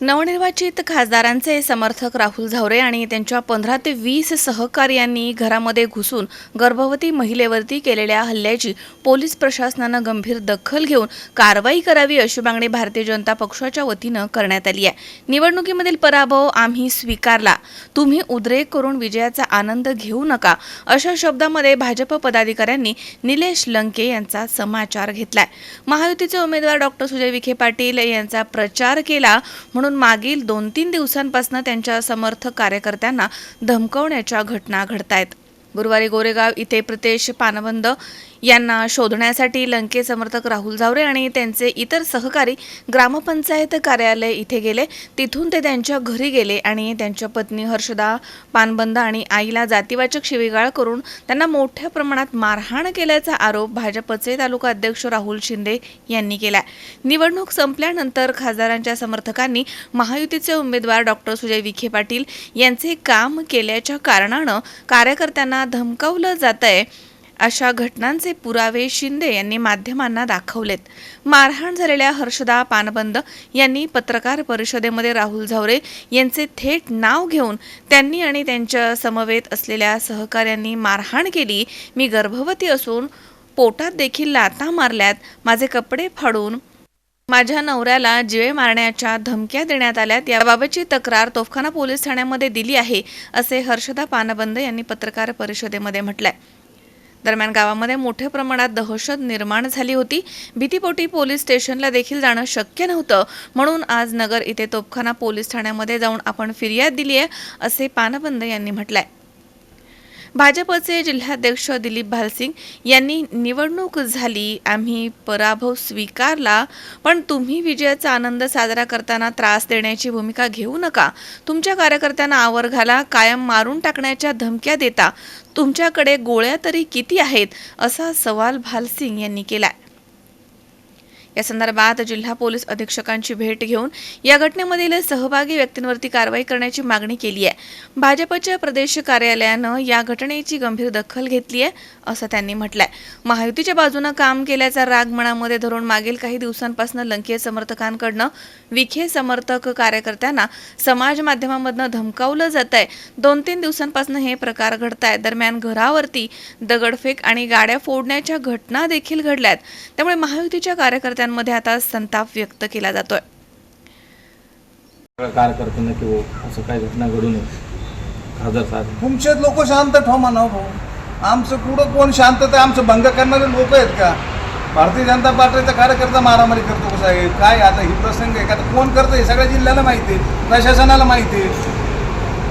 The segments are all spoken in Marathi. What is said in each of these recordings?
नवनिर्वाचित खासदारांचे समर्थक राहुल झावरे आणि त्यांच्या पंधरा ते वीस सहकार्यांनी घरामध्ये घुसून गर्भवती महिलेवरती केलेल्या हल्ल्याची पोलीस प्रशासनानं गंभीर दखल घेऊन कारवाई करावी अशी मागणी भारतीय जनता पक्षाच्या वतीनं करण्यात आली आहे. निवडणुकीमधील पराभव आम्ही स्वीकारला. तुम्ही उद्रेक करून विजयाचा आनंद घेऊ नका अशा शब्दामध्ये भाजप पदाधिकाऱ्यांनी निलेश लंके यांचा समाचार घेतलाय. महायुतीचे उमेदवार डॉक्टर सुजय विखे पाटील यांचा प्रचार केला म्हणून मागील दोन तीन दिवसांपासून त्यांच्या समर्थक कार्यकर्त्यांना धमकवण्याच्या घटना घडतायत. गुरुवारी गोरेगाव इथे प्रितेश पानबंद यांना शोधण्यासाठी लंके समर्थक राहुल झावरे आणि त्यांचे इतर सहकारी ग्रामपंचायत कार्यालय इथे गेले. तिथून ते त्यांच्या घरी गेले आणि त्यांच्या पत्नी हर्षदा पानबंद आणि आईला जातीवाचक शिवीगाळ करून त्यांना मोठ्या प्रमाणात मारहाण केल्याचा आरोप भाजपचे तालुका अध्यक्ष राहुल शिंदे यांनी केला निवडणूक संपल्यानंतर खासदारांच्या समर्थकांनी महायुतीचे उमेदवार डॉक्टर सुजय विखे पाटील यांचे काम केल्याच्या कारणानं कार्यकर्त्यांना धमकावलं जात आहे अशा घटनांचे पुरावे शिंदे यांनी माध्यमांना दाखवलेत. मारहाण झालेल्या हर्षदा पानबंद यांनी पत्रकार परिषदेमध्ये राहुल झावरे यांचे थेट नाव घेऊन त्यांनी आणि त्यांच्या समवेत असलेल्या सहकाऱ्यांनी मारहाण केली. मी गर्भवती असून पोटात देखील लाता मारल्यात. माझे कपडे फाडून माझ्या नवऱ्याला जिवे मारण्याच्या धमक्या देण्यात आल्यात. याबाबतची तक्रार तोफखाना पोलीस ठाण्यामध्ये दिली आहे असे हर्षदा पानबंद यांनी पत्रकार परिषदेमध्ये म्हटलंय. दरम्यान गावामध्ये मोठ्या प्रमाणात दहशत निर्माण झाली होती. भीतीपोटी पोलीस स्टेशनला देखील जाणं शक्य नव्हतं. म्हणून आज नगर इथे तोफखाना पोलीस ठाण्यामध्ये जाऊन आपण फिर्याद दिली आहे असे पानबंद यांनी म्हटलंय. भाजपचे जिल्हाध्यक्ष दिलीप भालसिंग यांनी निवडणूक झाली आम्ही पराभव स्वीकारला पण तुम्ही विजयाचा आनंद साजरा करताना त्रास देण्याची भूमिका घेऊ नका. तुमच्या कार्यकर्त्यांना आवर घाला कायम मारून टाकण्याच्या धमक्या देता. तुमच्याकडे गोळ्या तरी किती आहेत? असा सवाल भालसिंग यांनी केलाय. या संदर्भात जिल्हा पोलीस अधीक्षकांची भेट घेऊन या घटनेमधील सहभागी व्यक्तींवरती कारवाई करण्याची मागणी केली आहे. भाजपच्या प्रदेश कार्यालयानं या घटनेची गंभीर दखल घेतली आहे असं त्यांनी म्हटलंय. महायुतीच्या बाजूनं काम केल्याचा राग मनामध्ये धरून मागील काही दिवसांपासून लंकीय समर्थकांकडनं विखे समर्थक कार्यकर्त्यांना समाज माध्यमांमधनं धमकावलं जात आहे दोन तीन दिवसांपासून हे प्रकार घडत आहेत दरम्यान घरावरती दगडफेक आणि गाड्या फोडण्याच्या घटना देखील घडल्यात. त्यामुळे महायुतीच्या कार्यकर्त्यांमध्ये आता संताप व्यक्त केला जातोय. कार्यकर्त्यांना किंवा असं काही घटना घडू नये. खासदार साहेब. तुमचे लोक शांत ठोमा ना भाऊ आमचं कुठं कोण शांतता आमचं भंग करणारे लोक आहेत का? भारतीय जनता पार्टीचा कार्यकर्ता मारामारी करतो कसा आहे काय आता ही प्रसंग आहे का? कोण करतं हे सगळ्या जिल्ह्याला माहिती आहे प्रशासनाला माहिती आहे.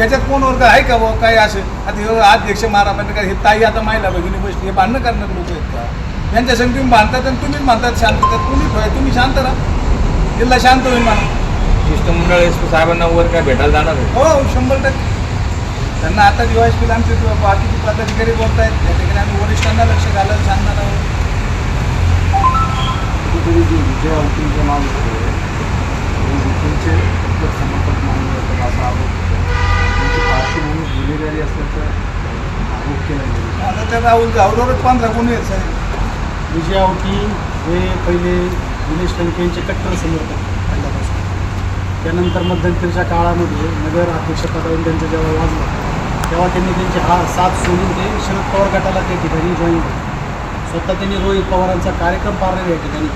याच्यात कोण वर्ग आहे का बुवा काय असं? आता हे अध्यक्ष मारामारी का हे ताई आता माहिला भगिनी बसली हे भांडणं करणारे लोक आहेत का? यांच्या संग तुम्ही बांधतात आणि तुम्हीच म्हणतात शांतता तुम्ही ठेवा तुम्ही शांत राहा. जिल्हा शांत होईल म्हणा. शिष्टमंडळ एस पी साहेबांना वर काय भेटायला जाणार आहे? हो शंभर टक्के. त्यांना आता दिवाळी केलं आमचे बाकीचे पदाधिकारी बोलत आहेत त्या ठिकाणी आम्ही वरिष्ठांना लक्ष घालायला सांगणार आहोत. कुठेतरी जे विजय नाव समर्थक मानले जातात असा आरोप त्यांची पार्श्वभूमी गुन्हेगारी असल्याचा आरोप केला गेला आता त्या राहुल गावरच पंधरा कोणी आहेत साहेब. विजय आवटी हे पहिले दिनेश लंके यांचे कट्टर समर्थक पहिल्यापासून. त्यानंतर मध्यंतरीच्या काळामध्ये नगर अध्यक्षपदावरून त्यांचा जेव्हा वाजला तेव्हा त्यांनी त्यांची हा साथ सोडून ते शरद पवार गटाला त्या ठिकाणी जॉईन केलं. स्वतः त्यांनी रोहित पवारांचा कार्यक्रम पारलेला या ठिकाणी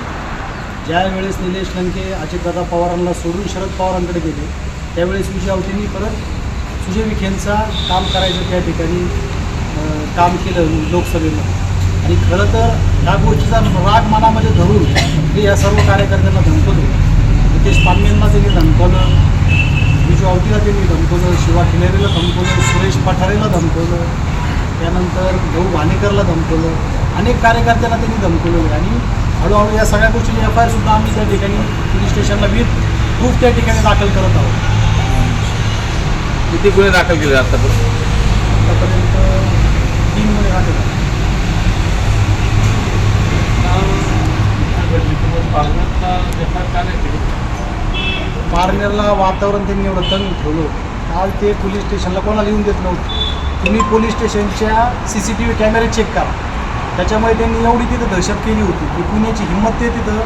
ज्यावेळेस निलेश लंके अजितदादा पवारांना सोडून शरद पवारांकडे गेले त्यावेळेस विजय आवटींनी परत सुजय विखेंचा काम करायचं त्या ठिकाणी काम केलं लोकसभेमध्ये. आणि खरं तर ह्या गोष्टीचा राग मनामध्ये धरून ते या सर्व कार्यकर्त्यांना धमकत होते नितेश पानमेंना त्यांनी धमकवलं. विजू आवटीला त्यांनी धमकवलं. शिवा खिलेरीला धमकवलं. सुरेश पठारेला धमकवलं. त्यानंतर भाऊ भानेकरला धमकवलं. अनेक कार्यकर्त्यांना त्यांनी धमकवलं. आणि हळूहळू या सगळ्या गोष्टीची एफ आय आरसुद्धा आम्ही त्या ठिकाणी पोलीस स्टेशनला विथ प्रूफ त्या ठिकाणी दाखल करत आहोत. किती गुन्हे दाखल केले आतापर्यंत? आतापर्यंत तीन गुन्हे दाखल झाले. पारनेरला वातावरण त्यांनी एवढं तंग ठेवलं काल ते पोलीस स्टेशनला कोणाला येऊन देत नव्हतं. तुम्ही पोलीस स्टेशनच्या सी सी टी व्ही कॅमेरे चेक करा. त्याच्यामुळे त्यांनी एवढी तिथं दहशत केली होती की पुण्याची हिंमत ते तिथं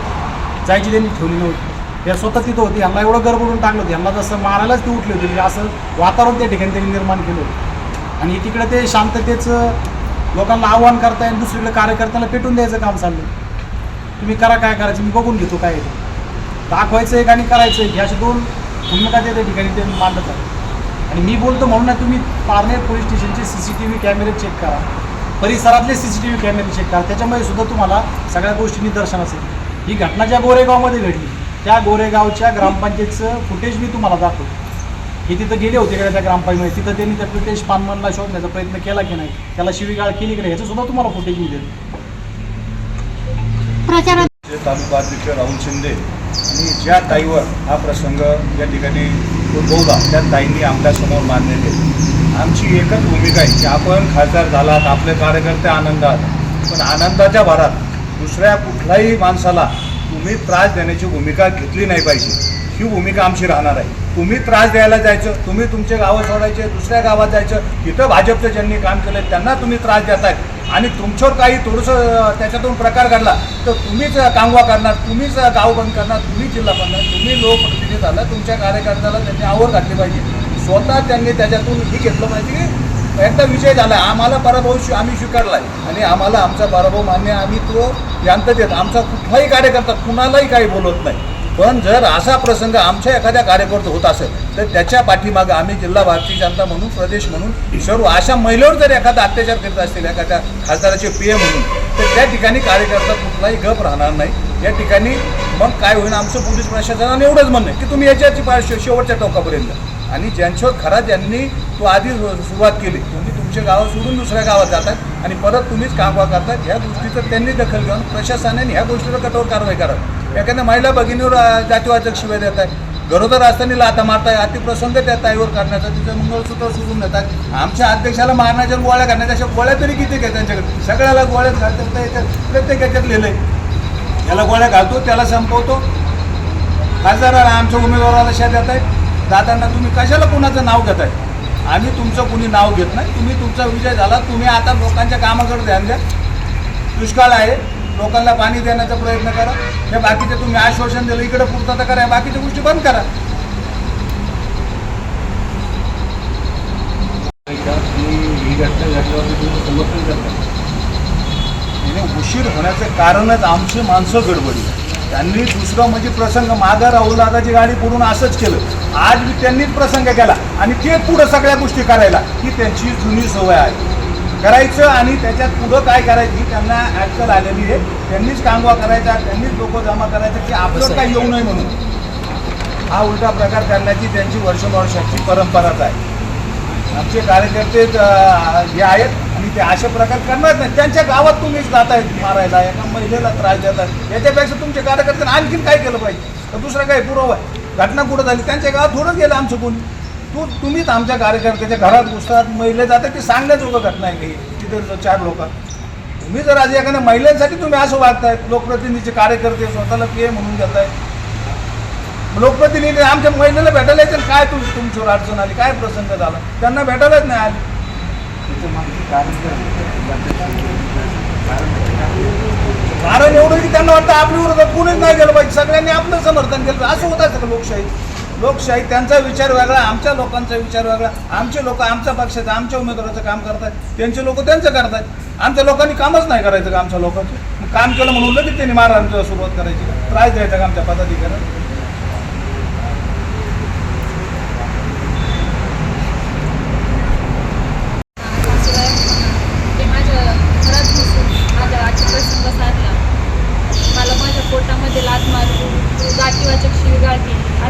जायची त्यांनी ठेवली नव्हती. या स्वतः तिथं होती. यांना एवढं गरबडून टाकलं होतं. यांना जसं मारायलाच ते उठले होते. म्हणजे असं वातावरण त्या ठिकाणी त्यांनी निर्माण केलं होतं. आणि तिकडे ते शांततेचं लोकांना आव्हान करताय दुसरीकडे कार्यकर्त्याला पेटून द्यायचं काम चाललं तुम्ही करा काय करायचं मी बघून घेतो काय आहे ते. दाखवायचं एक आणि करायचं एक ह्या अशा दोन भूमिका त्या ठिकाणी ते मांडत आहे आणि मी बोलतो म्हणून तुम्ही पारनेर पोलीस स्टेशनचे सी सी टी व्ही कॅमेरे चेक करा. परिसरातले सी सी टी व्ही कॅमेरे चेक करा. त्याच्यामध्ये सुद्धा तुम्हाला सगळ्या गोष्टी निदर्शनास असेल ही घटना ज्या गोरेगावमध्ये घडली त्या गोरेगावच्या ग्रामपंचायतचं फुटेज मी तुम्हाला दाखवतो. हे तिथं गेले होते का त्या ग्रामपंचायत तिथं त्यांनी त्या फुटेज पानमनला शोधण्याचा प्रयत्न केला की नाही? त्याला शिवीगाळ केली की नाही? ह्याचं सुद्धा तुम्हाला फुटेज मिळेल जे तालुका अध्यक्ष राहुल शिंदे आणि ज्या ताईवर हा प्रसंग या ठिकाणी उद्भवला त्या ताईंनी आमच्यासमोर मान्य आमची एकच भूमिका आहे की आपण खासदार झालात आपले कार्यकर्ते आनंदात पण आनंदाच्या भरात दुसऱ्या कुठल्याही माणसाला तुम्ही त्रास देण्याची भूमिका घेतली नाही पाहिजे. ही भूमिका आमची राहणार आहे. तुम्ही त्रास द्यायला जायचं तुम्ही तुमचे गावं सोडायचे दुसऱ्या गावात जायचं इथं भाजपचं ज्यांनी काम केलं त्यांना तुम्ही त्रास देताय आणि तुमच्यावर काही थोडंसं त्याच्यातून प्रकार घडला तर तुम्हीच कांगवा करणार तुम्हीच गाव बंद करणार तुम्ही जिल्हा बंद तुम्ही लोकप्रतिनिधी झाला तुमच्या कार्यकर्त्याला त्यांनी आवर घातली पाहिजे. स्वतः त्यांनी त्याच्यातून हे घेतलं पाहिजे की एकदा विजय झाला आम्हाला पराभव शि आम्ही स्वीकारला आहे आणि आम्हाला आमचा पराभव मान्य आम्ही तो शांततेत आमचा कुठलाही कार्यकर्ता कुणालाही काही बोलत नाही. पण जर असा प्रसंग आमच्या एखाद्या कार्यकर्ता होत असेल तर त्याच्या पाठीमागं आम्ही जिल्हा भारतीय जनता म्हणून प्रदेश म्हणून सर्व अशा महिलेवर जर एखादा अत्याचार करीत असतील एखाद्या खासदाराचे पी म्हणून तर त्या ठिकाणी कार्यकर्ता कुठलाही गप राहणार नाही. या ठिकाणी मग काय होईल आमचं पोलीस प्रशासनाने एवढंच म्हणणं की तुम्ही याच्याची पा- शेवटच्या टोकापर्यंत. आणि ज्यांच्यावर खरा ज्यांनी तो आधी सुरुवात केली तुम्ही तुमच्या गावात सोडून दुसऱ्या गावात जातात आणि परत तुम्हीच कामवा करतात ह्या गोष्टीचं त्यांनी दखल घेऊन प्रशासनाने ह्या गोष्टीवर कठोर कारवाई करावी. एखाद्या महिला भगिनीवर जातीवाचक शिवाय देत आहे. गरोदर असताना लाता मारताय अतिप्रसंग त्या ताईवर करण्याचा तिचं मंगळसूत्र सुरून देतात आमच्या अध्यक्षाला मारण्याच्या गोळ्या घालण्याच्या अशा गोळ्या तरी किती घ्या त्यांच्याकडे? सगळ्याला गोळ्या घालतात तर याच्यात प्रत्येक याच्यात लिहिलंय. याला गोळ्या घालतो त्याला संपवतो. खासदाराला आमच्या उमेदवाराला शेत देत आहे. दादांना तुम्ही कशाला कुणाचं नाव घेत आहे? आम्ही तुमचं कुणी नाव घेत नाही. तुम्ही तुमचा विजय झाला. तुम्ही आता लोकांच्या कामाकडे ध्यान द्या. दुष्काळ आहे. लोकांना पाणी देण्याचा प्रयत्न करा. हे बाकीचे तुम्ही आश्वासन दिलं इकडे पूर्तता करा बाकीच्या गोष्टी बंद करा. ही घटना समर्थन करता उशीर होण्याचं कारणच आमची माणसं गडबडी. त्यांनी दुसरा म्हणजे प्रसंग मागं राहुल दादाची गाडी पुरून असंच केलं. आज त्यांनीच प्रसंग केला आणि ते पुढं सगळ्या गोष्टी करायला. ही त्यांची जुनी सवय आहे. करायचं आणि त्याच्यात पुढं काय करायची त्यांना ॲक्चल आलेली आहे. त्यांनीच कांगवा करायचा त्यांनीच लोक जमा करायचं की आपलं काय येऊ नये म्हणून. हा उलटा प्रकार करण्याची त्यांची वर्षानुवर्षाची परंपराच आहे. आमचे कार्यकर्ते हे आहेत आणि ते अशा प्रकार करणार नाही त्यांच्या गावात तुम्हीच जातायत मारायला एका महिलेला त्रास देतात याच्यापेक्षा तुमच्या कार्यकर्त्यांनी आणखीन काय केलं पाहिजे? तर दुसरं काय पुरावा आहे? घटना कुठं झाली? त्यांच्या गावात थोडं गेलं आमचं कोणी. तू तुम्हीच आमच्या कार्यकर्त्याच्या घरात घुसतात महिले जातात ते सांगण्याजोगं घटना आहे काही. तिथे चार लोक. तुम्ही जर आज एखाद्या महिलांसाठी तुम्ही असं वागतायत लोकप्रतिनिधीचे कार्यकर्ते स्वतःला पी म्हणून घेताय लोकप्रतिनिधी आमच्या महिलेला भेटायला यायचं काय तुम तुमच्यावर अडचण आली काय प्रसंग झाला? त्यांना भेटायलाच नाही आली. कारण एवढं की त्यांना वाटतं आपल्या विरोधात कोणीच नाही गेलं पाहिजे. सगळ्यांनी आपलं समर्थन केलं. असं होत असतं का लोकशाही लोकशाही त्यांचा विचार वेगळा आमच्या लोकांचा विचार वेगळा. आमचे लोक आमच्या पक्षाचं आमच्या उमेदवाराचं काम करतात त्यांचे लोक त्यांचं करतात आमच्या लोकांनी कामच नाही करायचं का आमच्या लोकांचं? काम केलं म्हणून लगेच त्यांनी मारायला सुरुवात करायची. त्रास द्यायचा का आमच्या पदाधिकाऱ्यांना शिवाय ते माझ्या घरात घुसून माझ्या आजचा प्रसंग साधला मला माझ्या पोटामध्ये लात मारून जातीवाचक शिवीगाळ केली की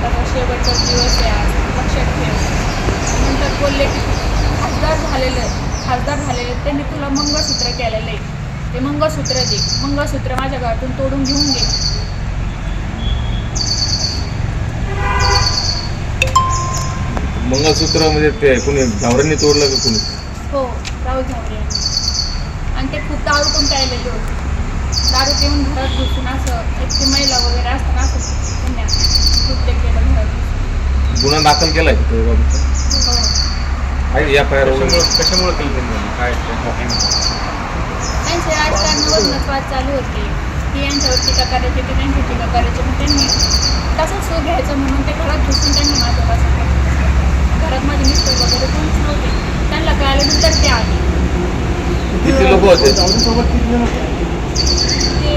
त्याचा शेवटचा दिवस आहे आज लक्षात ठेव नंतर बोलले की खासदार झालेलं खासदार झालेले त्यांनी तुला मंगळसूत्र केलेलं आहे. ते मंगळसूत्र दे. मंगळसूत्र माझ्या घरातून तोडून घेऊन घे. मंगळसूत्र म्हणजे ते कुणी गावरांनी तोडलं का कुणी? हो राहू झाले आणि ते खूप दारू पण प्यायलेले होते. दारू पिऊन घरात घुसून असं एक ती महिला वगैरे असताना असं त्यांनी कृत्य केलं घरात. गुन्हा दाखल केलाय का तो बाबतीत? हो. आहे या वगैरे कशामुळे केलं त्यांनी काय काय त्यांचे राजकारणावरच वाद चालू होते. की यांच्यावर टीका करायची की त्यांची टीका करायची. मग त्यांनी तसंच सो घ्यायचं म्हणून ते घरात घुसून त्यांनी माझ्यापासून घरात माझे मिस्टर वगैरे कोणीच नव्हते. त्यांना कळाल्यानंतर ते आले. किती लोक होते? ते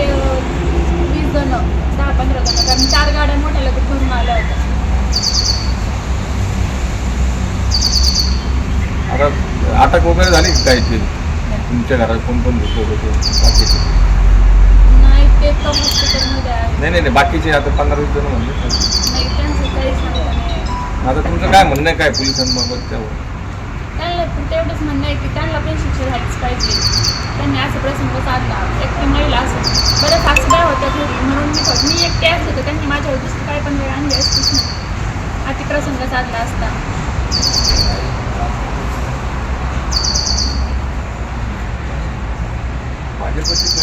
वीस जण. दहा पंधरा जण. कारण चार गाड्या मोठ्या लगेच भरून आल्या होत्या. आता अटक वगैरे झाली काय ते तुमच्या घरात कोण कोण लोक होते बाकीचे? नाही ते तर हॉस्पिटलमध्ये आहे नाही नाही नाही बाकीचे आता पंधरा वीस जण म्हणले. नाही त्यांचं काही सांगता नाही. आता तुमचं काय म्हणणं आहे काय पोलिसांबाबत त्यावर? त्यांना पण तेवढंच म्हणणं आहे की त्यांना पण शिक्षा झालीच पाहिजे. त्यांनी असं प्रसंग साधला. एकटी महिला असं बरं सासूबाई होत्या घरी म्हणून मी फक्त मी एकटे असते तर त्यांनी माझ्यावर दुसरी काय पण वेळ आणली असतीच नाही अति प्रसंग साधला असता.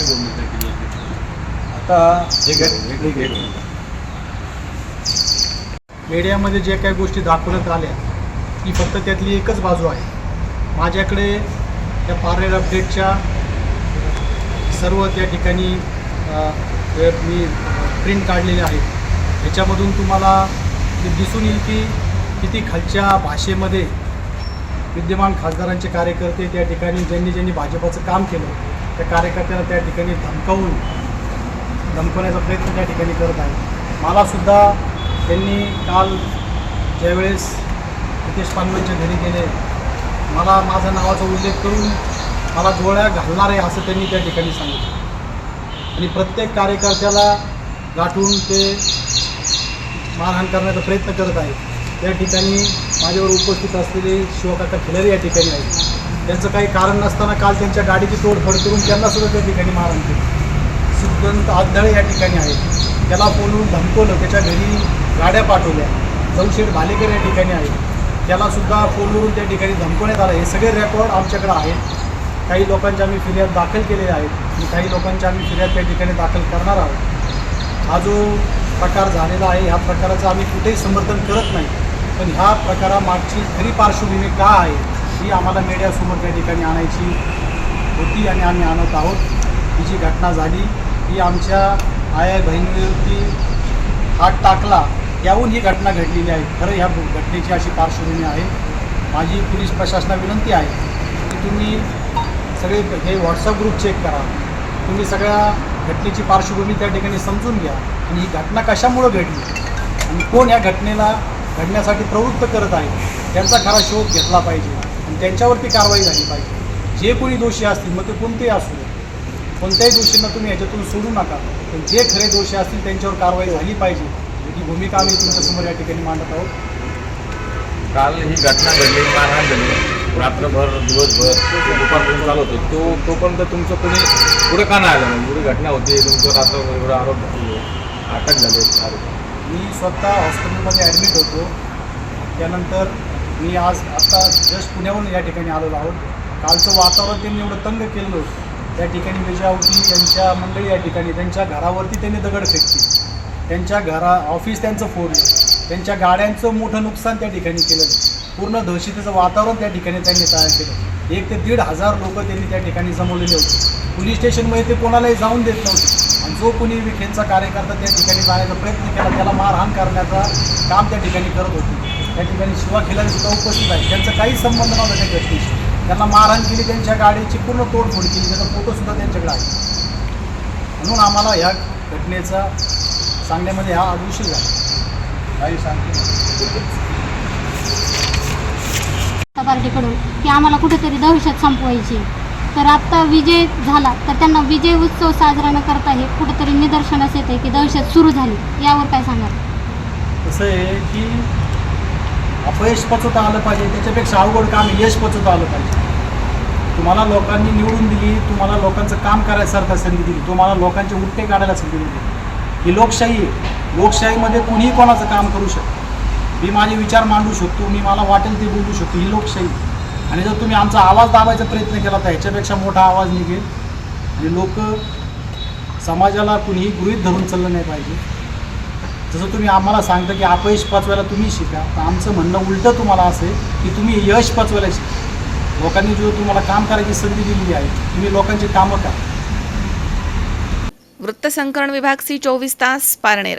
भूमिका केली आता मीडियामध्ये जे काही गोष्टी दाखवण्यात आल्या ती फक्त त्यातली एकच बाजू आहे. माझ्याकडे त्या पार्लर अपडेटच्या सर्व त्या ठिकाणी मी प्रिंट काढलेले आहेत. याच्यामधून तुम्हाला ते दिसून येईल की किती खालच्या भाषेमध्ये विद्यमान खासदारांचे कार्यकर्ते त्या ठिकाणी ज्यांनी ज्यांनी भाजपाचं काम केलं त्या कार्यकर्त्यांना त्या ठिकाणी धमकावून धमकवण्याचा प्रयत्न त्या ठिकाणी करत आहे मलासुद्धा त्यांनी काल ज्यावेळेस नितेश पांडवांच्या घरी गेले मला माझ्या नावाचा उल्लेख करून मला गोळ्या घालणार आहे असं त्यांनी त्या ठिकाणी सांगितलं. आणि प्रत्येक कार्यकर्त्याला गाठून ते मारहाण करण्याचा प्रयत्न करत आहेत. त्या ठिकाणी माझ्यावर उपस्थित असलेले शिवकाका खिलारी या ठिकाणी आहेत. त्यांचं काही कारण नसताना काल त्यांच्या गाडीची तोडफोड करून त्यांनासुद्धा त्या ठिकाणी मारण केली. सिद्धांत आदळे या ठिकाणी आहेत. त्याला बोलून धमकवलं त्याच्या घरी गाड्या पाठवल्या. जमशेठ भालेकर या ठिकाणी आहेत. त्यालासुद्धा फोनवरून त्या ठिकाणी धमकवण्यात आलं. हे सगळे रेकॉर्ड आमच्याकडे आहेत. काही लोकांच्या आम्ही फिर्याद दाखल केलेल्या आहेत आणि काही लोकांच्या आम्ही फिर्याद त्या ठिकाणी दाखल करणार आहोत. हा जो प्रकार झालेला आहे ह्या प्रकाराचं आम्ही कुठेही समर्थन करत नाही. पण ह्या प्रकारामागची खरी पार्श्वभूमी का आहे ही आम्हाला मीडियासमोर त्या ठिकाणी आणायची होती आणि आम्ही आणत आहोत. ही जी घटना झाली ही आमच्या आया बहिणीवरती हात टाकला याहून ही घटना घडलेली आहे. खरं ह्या घटनेची अशी पार्श्वभूमी आहे. माझी पोलीस प्रशासना विनंती आहे की तुम्ही सगळे हे व्हॉट्सअप ग्रुप चेक करा. तुम्ही सगळ्या घटनेची पार्श्वभूमी त्या ठिकाणी समजून घ्या. आणि ही घटना कशामुळं घडली? आणि कोण या घटनेला घडण्यासाठी प्रवृत्त करत आहे त्यांचा खरा शोध घेतला पाहिजे. आणि त्यांच्यावरती कारवाई झाली पाहिजे. जे कोणी दोषी असतील मग ते कोणतेही असू दे. कोणत्याही दोषींना तुम्ही ह्याच्यातून सोडू नका. पण जे खरे दोषी असतील त्यांच्यावर कारवाई झाली पाहिजे. ही भूमिका आम्ही तुमच्यासमोर या ठिकाणी मांडत आहोत. काल ही घटना घडली. मारहाण झाली. रात्रभर दिवसभर दुपारपर्यंत चालू होतो. तो तोपर्यंत तुमचं कोणी पुढे का नाही आलं? म्हणजे एवढी घटना होती. तुमचं रात्रभर एवढं आरोप अटक झाले. आरोप मी स्वतः हॉस्पिटलमध्ये ॲडमिट होतो. त्यानंतर मी आज आत्ता जस्ट पुण्याहून या ठिकाणी आलेलो आहोत. कालचं वातावरण त्यांनी एवढं तंग केलं होतं त्या ठिकाणी विजयावती यांच्या मंडळी या ठिकाणी त्यांच्या घरावरती त्यांनी दगड फेकली. त्यांच्या घरा ऑफिस त्यांचं फोडलं. त्यांच्या गाड्यांचं मोठं नुकसान त्या ठिकाणी केलं. पूर्ण दहशतीचं वातावरण त्या ठिकाणी त्यांनी तयार केलं. एक ते दीड हजार लोक त्यांनी त्या ठिकाणी जमवलेले होते. पोलीस स्टेशनमध्ये ते कोणालाही जाऊन देत नव्हते. जो कोणी विखेंचा कार्यकर्ता त्या ठिकाणी जाण्याचा प्रयत्न केला त्याला मारहाण करण्याचा काम त्या ठिकाणी करत होते. त्या ठिकाणी शिवा खिलारी सुद्धा उपस्थित आहे. त्यांचा काही संबंध नव्हता त्या घटनेशी त्यांना मारहाण केली त्यांच्या गाडीची पूर्ण तोडफोड केली त्याचा फोटोसुद्धा त्यांच्याकडे आहे. म्हणून आम्हाला ह्या घटनेचा सांगण्यामध्ये हा अदृश्य झाला. काही सांगते पार्टीकडून की आम्हाला कुठेतरी दहशत संपवायची. तर आत्ता विजय झाला तर त्यांना विजय उत्सव साजरा न करता हे कुठेतरी निदर्शनास येते की दहशत सुरू झाली. यावर काय सांगाल? कसं आहे की अपयश पचवता आलं पाहिजे त्याच्यापेक्षा अवघड काम यश पचवता आलं पाहिजे. तुम्हाला लोकांनी निवडून दिली तुम्हाला लोकांचं काम करायसारखं संधी दिली तुम्हाला लोकांचे उठते काढायला संधी दिली. ही लोकशाही आहे. लोकशाहीमध्ये कुणीही कोणाचं काम करू शकतो. मी माझे विचार मांडू शकतो मी मला वाटेल ते बोलू शकतो. ही लोकशाही आणि जर तुम्ही आमचा आवाज दाबायचा प्रयत्न केला तर ह्याच्यापेक्षा मोठा आवाज निघेल. आणि लोक समाजाला कुणीही गृहीत धरून चाललं नाही पाहिजे. जसं तुम्ही आम्हाला सांगता की अपयश पचवायला तुम्ही शिका तर आमचं म्हणणं उलटं तुम्हाला असं की तुम्ही यश पचवायला शिका. लोकांनी जो तुम्हाला काम करायची संधी दिलेली आहे तुम्ही लोकांची कामं करा. वृत्तसंकलन विभाग सी चोवीस तास पारनेर.